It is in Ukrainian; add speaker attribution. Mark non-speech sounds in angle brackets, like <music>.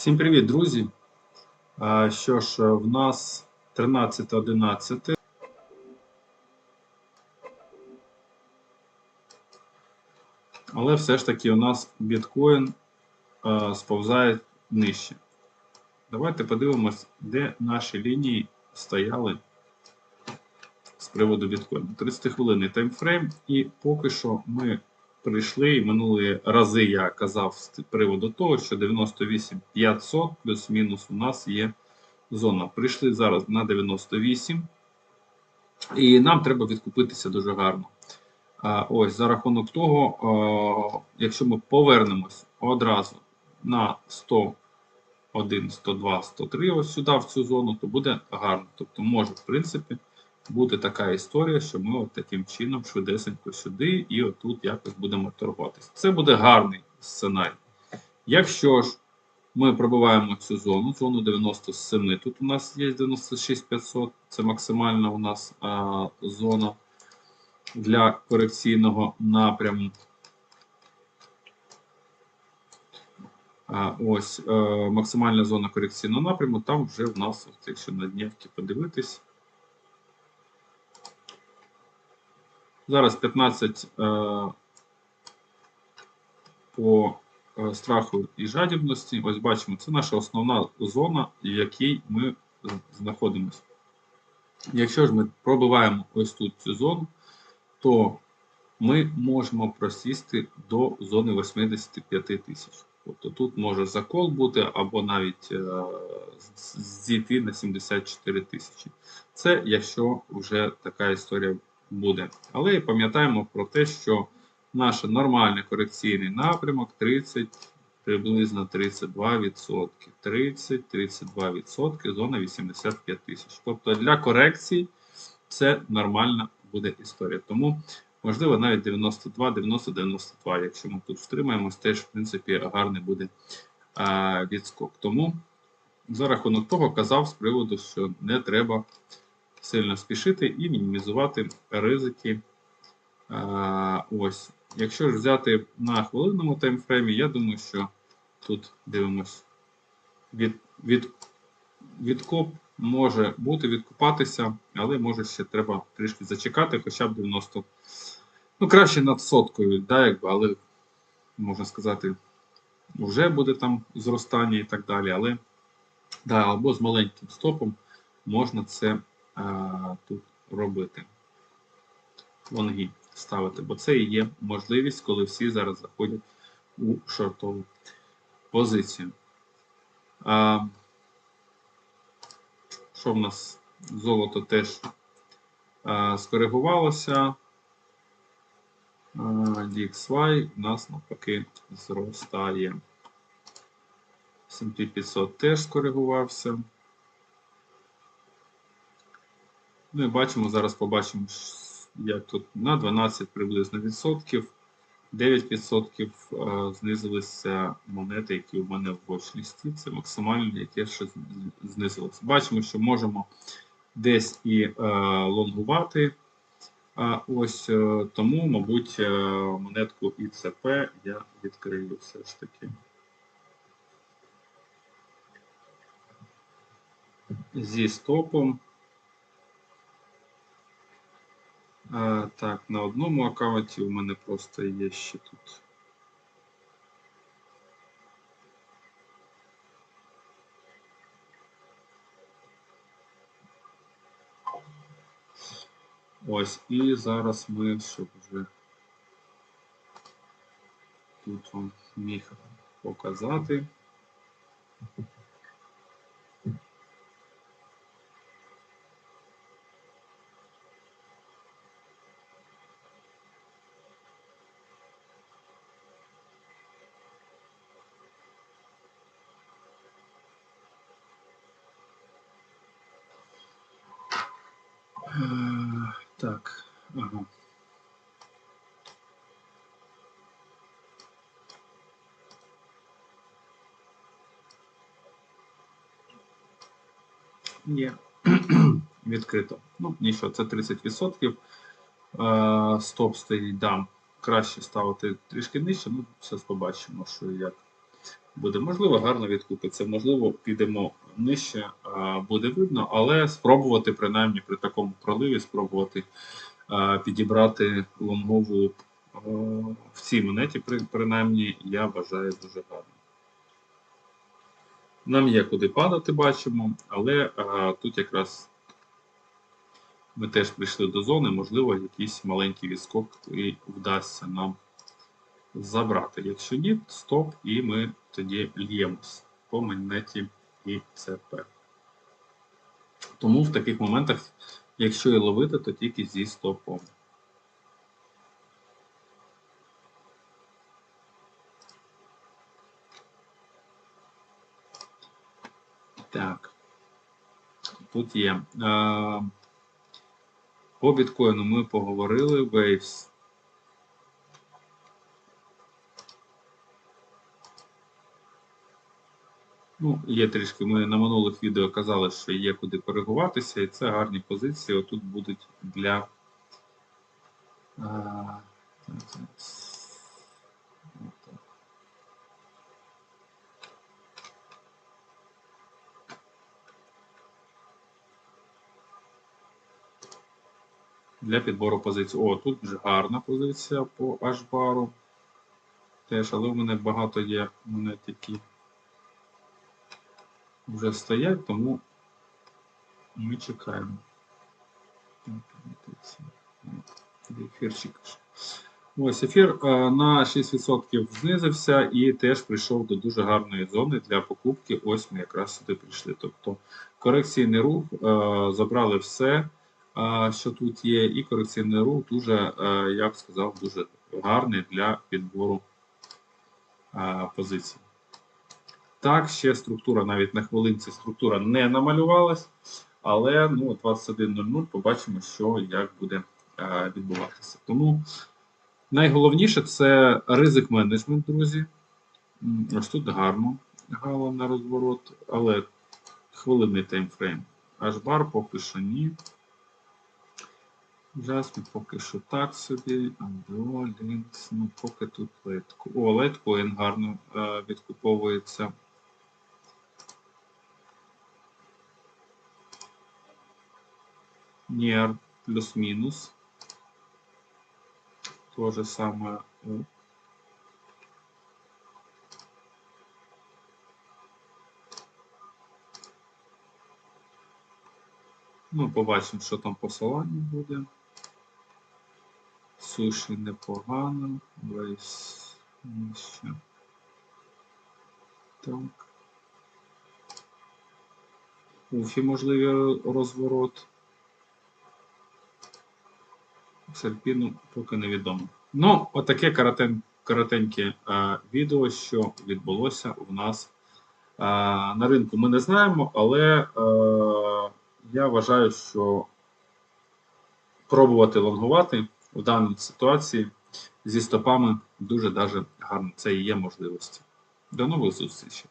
Speaker 1: Всім привіт, друзі! Що ж, в нас 13.11. Але все ж таки у нас біткоін сповзає нижче. Давайте подивимось, де наші лінії стояли з приводу біткоїну. 30 хвилинний таймфрейм, і поки що ми прийшли і минулі рази я казав з приводу того, що 98 500 плюс-мінус у нас є зона. Прийшли зараз на 98, і нам треба відкупитися дуже гарно. Ось за рахунок того, якщо ми повернемось одразу на 101, 102, 103, ось сюди в цю зону, то буде гарно. Тобто може, в принципі, бути така історія, що ми от таким чином швидесенько сюди і отут якось будемо торгуватися. Це буде гарний сценарій. Якщо ж ми пробиваємо цю зону, зону 97, тут у нас є 96500, це максимальна у нас а, зона для корекційного напряму. А, ось е, максимальна зона корекційного напряму, там вже в нас, от, якщо на днівки подивитись, Зараз 15 е, по е, страху і жадібності. Ось бачимо, це наша основна зона, в якій ми знаходимося. Якщо ж ми пробиваємо ось тут цю зону, то ми можемо просісти до зони 85 тисяч. Тобто тут може закол бути, або навіть е, зійти на 74 тисячі. Це якщо вже така історія буде. Але пам'ятаємо про те, що наш нормальний корекційний напрямок 30, приблизно 32%. 30-32%, зона 85 тисяч. Тобто для корекції це нормальна буде історія. Тому, можливо, навіть 92, 90, 92, якщо ми тут втримаємось, теж, в принципі, гарний буде а, відскок. Тому за рахунок того казав з приводу, що не треба сильно спішити і мінімізувати ризики. А, ось. Якщо ж взяти на хвилинному таймфреймі, я думаю, що тут дивимось від, від, відкоп може бути відкупатися, але може ще треба трішки зачекати, хоча б 90. Ну, краще над соткою, да, якби, але можна сказати, вже буде там зростання і так далі. Але да, або з маленьким стопом можна це тут робити. Лонги ставити, бо це і є можливість, коли всі зараз заходять у шортову позицію. А, Що в нас? Золото теж а, скоригувалося. DXY у нас навпаки зростає. S&P 500 теж скоригувався. Ну і бачимо, зараз побачимо, як тут на 12 приблизно відсотків, 9 відсотків знизилися монети, які у мене в watch Це максимально, яке ще знизилося. Бачимо, що можемо десь і е, лонгувати. А ось е, тому, мабуть, е, монетку ІЦП я відкрию все ж таки. Зі стопом. А, Так, на одному аккаунті у мене просто є ще тут. Ось, і зараз ми, щоб вже тут вам міг показати. Так, ага. Є <clears throat> відкрито. Ну, нічого, це 30%. Е, стоп стоїть, дам. Краще ставити трішки нижче, ну, зараз побачимо, що як. Буде. Можливо, гарно відкупиться, можливо, підемо нижче, буде видно, але спробувати, принаймні при такому проливі, спробувати підібрати лонгову е, в цій монеті, при- принаймні, я вважаю дуже гарно. Нам є куди падати, бачимо, але тут якраз ми теж прийшли до зони, можливо, якийсь маленький відскок і вдасться нам забрати. Якщо ні, стоп, і ми тоді л'ємось по монеті ІЦП. Тому в таких моментах, якщо і ловити, то тільки зі стопом. Так. Тут є. Е, По біткоїну ми поговорили. Waves. Ну, є трішки. Ми на минулих відео казали, що є куди коригуватися, і це гарні позиції. Отут будуть для. Отак. Для підбору позицій. О, тут вже гарна позиція по H-бару. Теж, але в мене багато є монет, які вже стоять, тому ми чекаємо. Ефірчик. Ось ефір е, на 6% знизився і теж прийшов до дуже гарної зони для покупки. Ось ми якраз сюди прийшли. Тобто корекційний рух, е, забрали все, е, що тут є, і корекційний рух дуже, я б сказав, дуже гарний для підбору позицій. Так, ще структура, навіть на хвилинці структура не намалювалась, але ну, 21.00 побачимо, що як буде е, відбуватися. Тому найголовніше це ризик менеджмент, друзі. Ось тут гарно гало на розворот, але хвилинний таймфрейм. H-бар поки що ні. Jasmine поки що так собі. Андро, Lynx, ну поки тут лайтко. О, лайткоін гарно е, відкуповується. Нір плюс-мінус. То же саме. О. Ну, побачимо, що там посилання буде. Суші непогано. Весь нижче. Так. Уфі можливий розворот. Сальпіну поки невідомо. Ну, отаке коротен, коротеньке е, відео, що відбулося у нас е, на ринку. Ми не знаємо, але е, я вважаю, що пробувати лонгувати в даній ситуації зі стопами дуже даже гарно. Це і є можливості. До нових зустрічей!